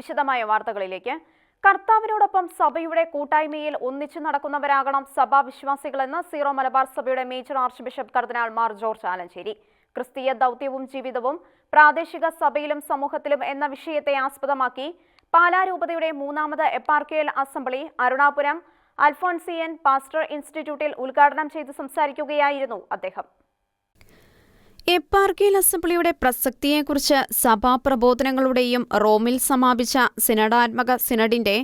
വിശദമായ വാർത്തകളിലേക്ക്. കർത്താവിനോടൊപ്പം സഭയുടെ കൂട്ടായ്മയിൽ ഒന്നിച്ചു നടക്കുന്നവരാകണം സഭാ വിശ്വാസികളെന്ന് സീറോ മലബാർ സഭയുടെ major archbishop cardinal Mar George Alencherry. ക്രിസ്തീയ ദൗത്യവും ജീവിതവും പ്രാദേശിക സഭയിലും സമൂഹത്തിലും എന്ന വിഷയത്തെ ആസ്പദമാക്കി പാലാരൂപതയുടെ മൂന്നാമത് eparchial assembly Arunapuram Alphonsian pastoral ഇൻസ്റ്റിറ്റ്യൂട്ടിൽ ഉദ്ഘാടനം ചെയ്ത് സംസാരിക്കുകയായിരുന്നു അദ്ദേഹം. എപ്പാർക്കിയൽ അസംബ്ലിയുടെ പ്രസക്തിയെക്കുറിച്ച് സഭാ പ്രബോധനങ്ങളുടെയും റോമിൽ സമാപിച്ച സിനഡാത്മക സിനഡിന്റെ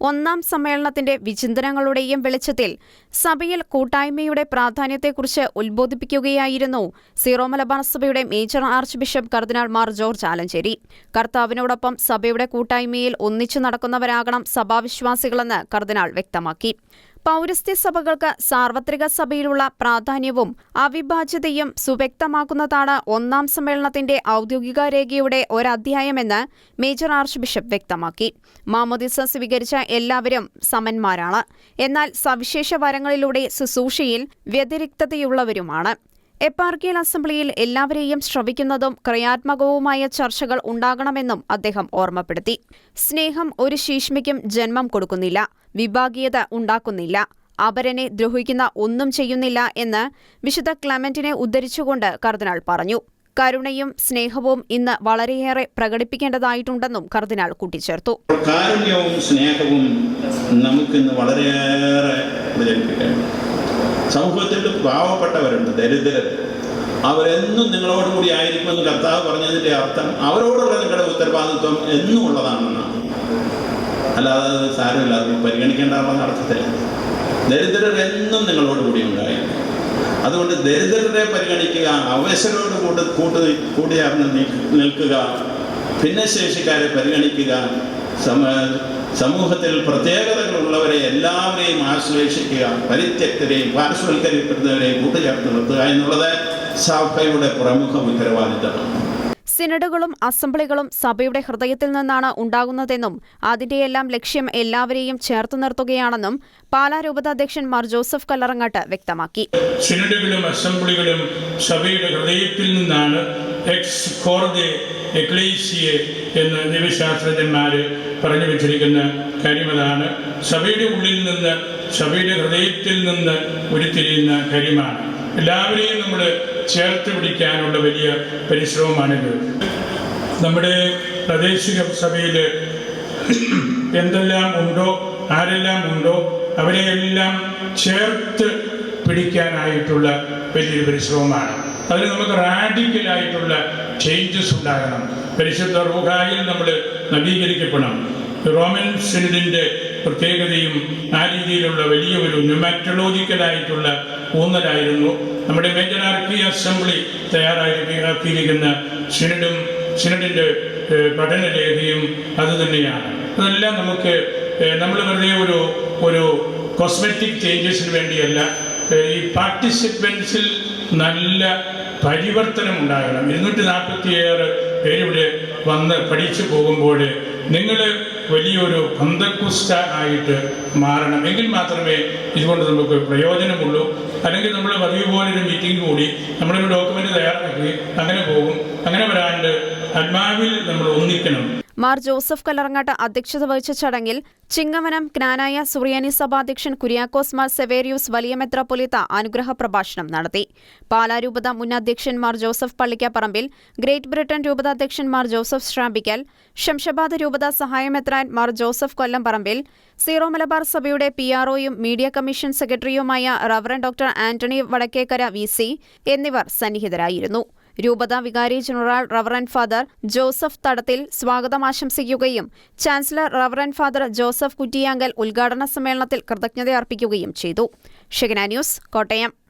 ഒന്നാം സമ്മേളനത്തിന്റെ വിചിന്തനങ്ങളുടെയും വെളിച്ചത്തിൽ സഭയിൽ കൂട്ടായ്മയുടെ പ്രാധാന്യത്തെക്കുറിച്ച് ഉത്ബോധിപ്പിക്കുകയായിരുന്നു സീറോ മലബാർ സഭയുടെ major archbishop cardinal Mar George Alencherry. കർത്താവിനോടൊപ്പം സഭയുടെ കൂട്ടായ്മയിൽ ഒന്നിച്ചു നടക്കുന്നവരാകണം സഭാവിശ്വാസികളെന്ന് കർദിനാൾ വ്യക്തമാക്കി. പൗരസ്ത്യ സഭകൾക്ക് സാർവത്രിക സഭയിലുള്ള പ്രാധാന്യവും അവിഭാജ്യതയും സുവ്യക്തമാക്കുന്നതാണ് ഒന്നാം സമ്മേളനത്തിന്റെ ഔദ്യോഗിക രേഖയുടെ ഒരധ്യായമെന്ന് മേജർ ആർച്ച് ബിഷപ്പ് വ്യക്തമാക്കി. മാമോദിസ സ്വീകരിച്ച എല്ലാവരും സമന്മാരാണ്. എന്നാൽ സവിശേഷ വരങ്ങളിലൂടെ ശുശ്രൂഷയിൽ വ്യതിരിക്തതയുള്ളവരുമാണ്. എപ്പാർക്കിയൽ അസംബ്ലിയിൽ എല്ലാവരെയും ശ്രവിക്കുന്നതും ക്രിയാത്മകവുമായ ചർച്ചകൾ ഉണ്ടാകണമെന്നും അദ്ദേഹം ഓർമ്മപ്പെടുത്തി. സ്നേഹം ഒരു ശീഷ്മയ്ക്കും ജന്മം കൊടുക്കുന്നില്ല. വിഭാഗീയത ഉണ്ടാക്കുന്നില്ല. അപരനെ ദ്രോഹിക്കുന്ന ഒന്നും ചെയ്യുന്നില്ല എന്ന് വിശുദ്ധ ക്ലമന്റിനെ ഉദ്ധരിച്ചുകൊണ്ട് കർദിനാൾ പറഞ്ഞു. കരുണയും സ്നേഹവും ഇന്ന് വളരെയേറെ പ്രകടിപ്പിക്കേണ്ടതായിട്ടുണ്ടെന്നും കർദിനാൾ കൂട്ടിച്ചേർത്തു. കാരുണ്യവും സ്നേഹവും നമുക്കിന്ന് വളരെയേറെ പ്രചരിപ്പിക്കണം സമൂഹത്തിൽ പാവപ്പെട്ടവരുണ്ട് ദരിദ്രർ അവരെന്നും നിങ്ങളോട് കൂടി ആയിരിക്കുമെന്ന് കർത്താവ് പറഞ്ഞതിന്റെ അർത്ഥം അവരോടുള്ള നിങ്ങളുടെ ഉത്തരവാദിത്വം എന്നും ഉള്ളതാണെന്നാണ്. അല്ലാതെ സാരമില്ല അത് പരിഗണിക്കേണ്ടാവുന്ന അർത്ഥത്തില്ല ദരിദ്രർ എന്നും നിങ്ങളോട് കൂടി ഉണ്ടായി അതുകൊണ്ട് ദരിദ്രരെ പരിഗണിക്കുക അവശരോട് കൂട്ട് കൂട്ട് കൂടിയാർന്ന് നിൽക്കുക ഭിന്നശേഷിക്കാരെ പരിഗണിക്കുക സമ സമൂഹത്തിൽ പ്രത്യേകതകളുള്ളവരെ എല്ലാവരെയും ആശ്ലേഷിക്കുക പരിത്യക്തരെയും പാർശ്വവൽക്കരിക്കപ്പെടുന്നവരെയും കൂട്ടുചേർത്ത് നിർത്തുക എന്നുള്ളത് സഭയുടെ പ്രമുഖ ഉത്തരവാദിത്തമാണ് സിനഡുകളും അസംബ്ലികളും സഭയുടെ ഹൃദയത്തിൽ നിന്നാണ് ഉണ്ടാകുന്നതെന്നും അതിന്റെയെല്ലാം ലക്ഷ്യം എല്ലാവരെയും ചേർത്ത് നിർത്തുകയാണെന്നും പാലാ രൂപതാധ്യക്ഷൻ മാർ ജോസഫ് കല്ലറങ്ങാട്ട് വ്യക്തമാക്കി. സിനഡുകളും അസംബ്ലികളും സഭയുടെ ഹൃദയത്തിൽ നിന്നാണ് എക്സ് കോർദെ എക്ലേസിയെ എന്ന് ദൈവശാസ്ത്രജ്ഞന്മാർ പറഞ്ഞു വെച്ചിരിക്കുന്ന കാര്യമതാണ്. സഭയുടെ ഉള്ളിൽ നിന്ന് സഭയുടെ ഹൃദയത്തിൽ നിന്ന് ഉരുത്തിരിയുന്ന കാര്യമാണ്. എല്ലാവരെയും നമ്മൾ ചേർത്ത് പിടിക്കാനുള്ള വലിയ പരിശ്രമമാണിത്. നമ്മുടെ പ്രാദേശിക സഭയിൽ എന്തെല്ലാം ഉണ്ടോ ആരെല്ലാം ഉണ്ടോ അവരെയെല്ലാം ചേർത്ത് പിടിക്കാനായിട്ടുള്ള വലിയൊരു പരിശ്രമമാണ്. അതിന് നമുക്ക് റാഡിക്കലായിട്ടുള്ള ചേഞ്ചസ് ഉണ്ടാകണം. പരിശുദ്ധ റൂഹായിൽ നമ്മൾ നവീകരിക്കപ്പെടണം. റോമൻ സിനിഡിന്റെ പ്രത്യേകതയും ആ രീതിയിലുള്ള വലിയ ഒരു ന്യൂമാറ്റോളജിക്കലായിട്ടുള്ള ഊന്നലായിരുന്നു. നമ്മുടെ മേജർ ആർക്കി അസംബ്ലി തയ്യാറാക്കിയിരിക്കുന്ന സിനഡും സിനഡിന്റെ പഠനരേഖയും അതുതന്നെയാണ് അതെല്ലാം നമുക്ക് നമ്മൾ വെറുതെ ഒരു ഒരു കോസ്മെറ്റിക് ചേഞ്ചസിന് വേണ്ടിയല്ല. ഈ പാർട്ടിസിപ്പൻസിൽ നല്ല പരിവർത്തനം ഉണ്ടാകണം. ഇരുന്നൂറ്റി നാൽപ്പത്തിയേഴ് പേരിവിടെ വന്ന് പഠിച്ചു പോകുമ്പോൾ നിങ്ങൾ വലിയൊരു ബന്ധക്കുസ്റ്റ ആയിട്ട് മാറണം. എങ്കിൽ മാത്രമേ ഇതുകൊണ്ട് നമുക്ക് പ്രയോജനമുള്ളൂ. അല്ലെങ്കിൽ നമ്മൾ പതിവ് പോലെ ഒരു മീറ്റിംഗ് കൂടി നമ്മളൊരു ഡോക്യുമെന്റ് തയ്യാറാക്കി അങ്ങനെ പോകും. അങ്ങനെ വരാണ്ട് ആത്മാവിൽ നമ്മൾ ഒന്നിക്കണം. മാർ ജോസഫ് കല്ലറങ്ങാട്ട് അധ്യക്ഷത വഹിച്ച ചടങ്ങിൽ ചിങ്ങവനം ജ്ഞാനായ സുറിയാനി സഭാധ്യക്ഷൻ കുര്യാക്കോസ് മാർ സെവേരിയൂസ് വലിയ മെത്രാപൊലിത്ത അനുഗ്രഹ പ്രഭാഷണം നടത്തി. പാലാ രൂപത മുൻ അധ്യക്ഷൻ Mar Joseph Pallikaparambil Great Britain രൂപത അധ്യക്ഷൻ മാർ ജോസഫ് ശ്രാമ്പിക്കൽ ശംഷബാദ് രൂപത സഹായമെത്രാൻ മാർ ജോസഫ് കൊല്ലംപറമ്പിൽ സീറോ മലബാർ സഭയുടെ പി ആർഒയും മീഡിയ കമ്മീഷൻ സെക്രട്ടറിയുമായ reverend doctor Antony Vadakkekara V C എന്നിവർ സന്നിഹിതരായിരുന്നു. രൂപത വികാരി general reverend father Joseph Thadathil സ്വാഗതം ആശംസിക്കുകയും chancellor reverend father Joseph Kuttiyankal ഉദ്ഘാടന സമ്മേളനത്തിൽ കൃതജ്ഞത അർപ്പിക്കുകയും ചെയ്തു. Shekinah news Kottayam.